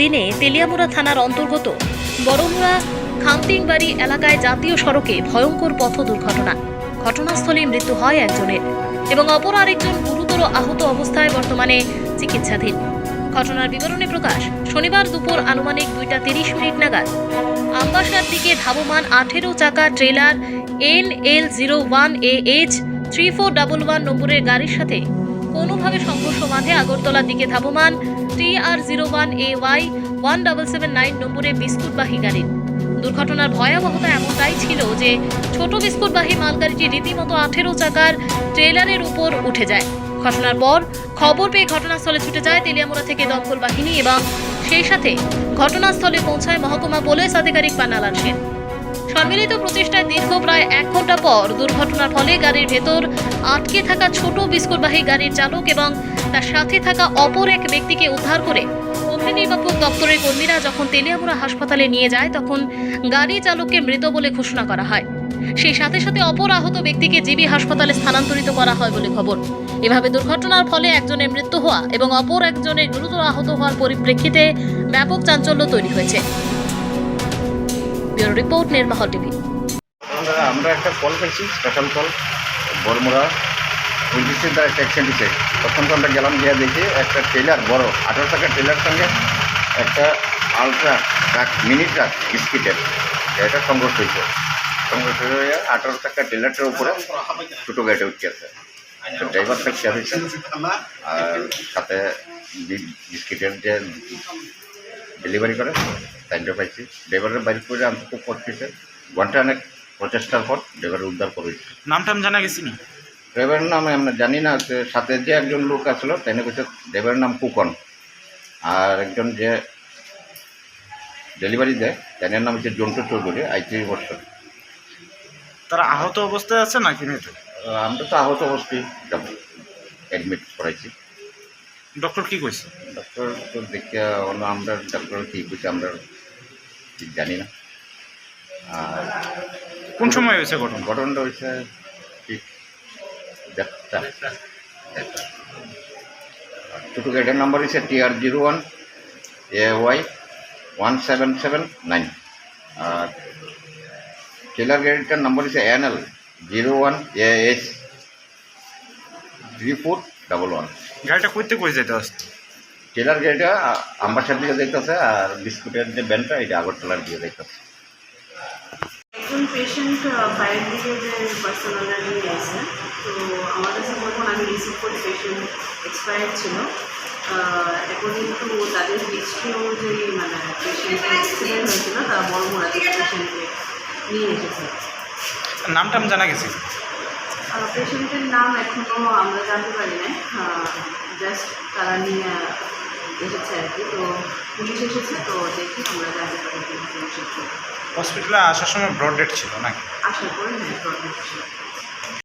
দিনে তেলিয়ামুড়া থানার অন্তর্গত বড়মুড়া খামতিংবাড়ি এলাকায় জাতীয় সড়কে ভয়ঙ্কর পথ দুর্ঘটনা। ঘটনাস্থলেই মৃত্যু হয় একজনের এবং অপর আরেকজন গুরুতর আহত অবস্থায় বর্তমানে চিকিৎসাধীন। ঘটনার বিবরণে প্রকাশ, শনিবার দুপুর আনুমানিক দুইটা তিরিশ মিনিট নাগাদ আম্বাসার দিকে ধাবমান আঠেরো চাকা trailer N L zero one A H three four double one নম্বরের গাড়ির সাথে কোনোভাবে সংঘর্ষ বাঁধে আগরতলার দিকে ধাবমান। T R zero one A Y, one double seven nine নম্বরে বিস্কুটবাহী গাড়ির দুর্ঘটনার ভয়াবহতা এমনটাই ছিল যে ছোট বিস্কুটবাহী মালগাড়িটি রীতিমতো আঠেরো চাকার ট্রেলারের উপর উঠে যায়। ঘটনার পর খবর পেয়ে ঘটনাস্থলে ছুটে যায় তেলিয়ামুড়া থেকে দমকল বাহিনী এবং সেই সাথে ঘটনাস্থলে পৌঁছায় মহকুমা পুলিশ আধিকারিক পান্নালাল সেন। সম্মিলিত প্রচেষ্টায় দীর্ঘ প্রায় এক ঘণ্টা পর দুর্ঘটনার ফলে গাড়ির ভেতর আটকে থাকা ছোট বিস্কুটবাহী গাড়ির চালক এবং তার সাথে থাকা অপর এক ব্যক্তিকে উদ্ধার করে অগ্নি নির্বাপক দপ্তরের কর্মীরা যখন তেলিয়ামুড়া হাসপাতালে নিয়ে যায়, তখন গাড়ি চালককে মৃত বলে ঘোষণা করা হয়। সেই সাথে সাথে অপর আহত ব্যক্তিকে জিবি হাসপাতালে স্থানান্তরিত করা হয় বলে খবর। এভাবে দুর্ঘটনার ফলে একজনের মৃত্যু হওয়া এবং অপর একজনের গুরুতর আহত হওয়ার পরিপ্রেক্ষিতে ব্যাপক চাঞ্চল্য তৈরি হয়েছে। ব্যুরো রিপোর্ট, নির্মহল টিভি। আমরা একটা কল পেয়েছি স্পেশাল কল বরমুড়া পুলিশের দ্বারা অ্যাক্সিডেন্ট হয়েছে। তখন তো আমরা গেলাম, গিয়ে দেখি একটা ট্রেলার বড়, আঠারো টাকার ট্রেলার সঙ্গে একটা আলট্রা ট্রাক মিনি ট্রাক বিস্কিটের এটা সংঘর্ষ হয়েছে। সংঘর্ষ হয়ে আঠারো টাকার ট্রেলারটার উপরে ছোটো গাড়িটা উঠে আছে তো ড্রাইভারটা খেয়াল হয়েছে আর সাথে বিস্কিটের যে ডেলিভারি করে টাইমটা পাইছি। ড্রাইভারের বাড়ি করে আনতে খুব কষ্ট হয়েছে ঘণ্টা অনেক প্রচেষ্টার পর ড্রাইভার উদ্ধার করেছে নাম টাম জানা গেছি না? ড্রাইভারের নাম আমরা জানি না সাথে যে একজন লোক আসলো তাই না বলছে ড্রাইভারের নাম কুকন আর একজন যে ডেলিভারি দেয় তাই নাম হচ্ছে জন্টু চৌধুরী আইত্রিশ বছর তারা আহত অবস্থায় আছে নাকি মৃত আহ, আমরা তো আহত অবস্থায় যাব অ্যাডমিট করাইছি ডক্টর কি কইছে ডক্টর তো দেখে আমরা ডক্টর কি কইছে আমরা ঠিক জানি না। আর কোন সময় হয়েছে ঘটনা? ঘটনাটা হয়েছে ঠিক দেড়টা। ছোটো গাড়িটার নাম্বার হচ্ছে T R zero one A Y one seven seven nine. R trailer গাড়িটার নাম্বার হচ্ছে N L zero one A H three four double one. গাড়িটা কইতে কই যেতে আসতো? ট্রেলার গাড়িটা আম্বাসার দিকে দেখতেছে আর বিস্কুটের যে ব্যান্ডটা এটা আগরতলার দিকে দেখতেছে একজন পেশেন্ট পার্সোনালরা নিয়ে আসে তো আমার কাছে যখন আমি রিসিভ করি পেশেন্ট এক্সপায়ার ছিল। টু তাদের মানে পেশেন্টের অ্যাক্সিডেন্ট হয়েছিল তারা বড় মোড়া থেকে পেশেন্টকে নিয়ে এসেছে। নাম টাম জানা গেছি? পেশেন্টের নাম এখনও আমরা জানতে পারি না জাস্ট তারা নিয়ে এসেছে আর কি। তো পুলিশ এসেছে তো দেখি আমরা জানতে পারি পুলিশ হসপিটালে আসার সময় ব্রড ডেট ছিল নাকি? আসার পরে হ্যাঁ ডেট ছিল।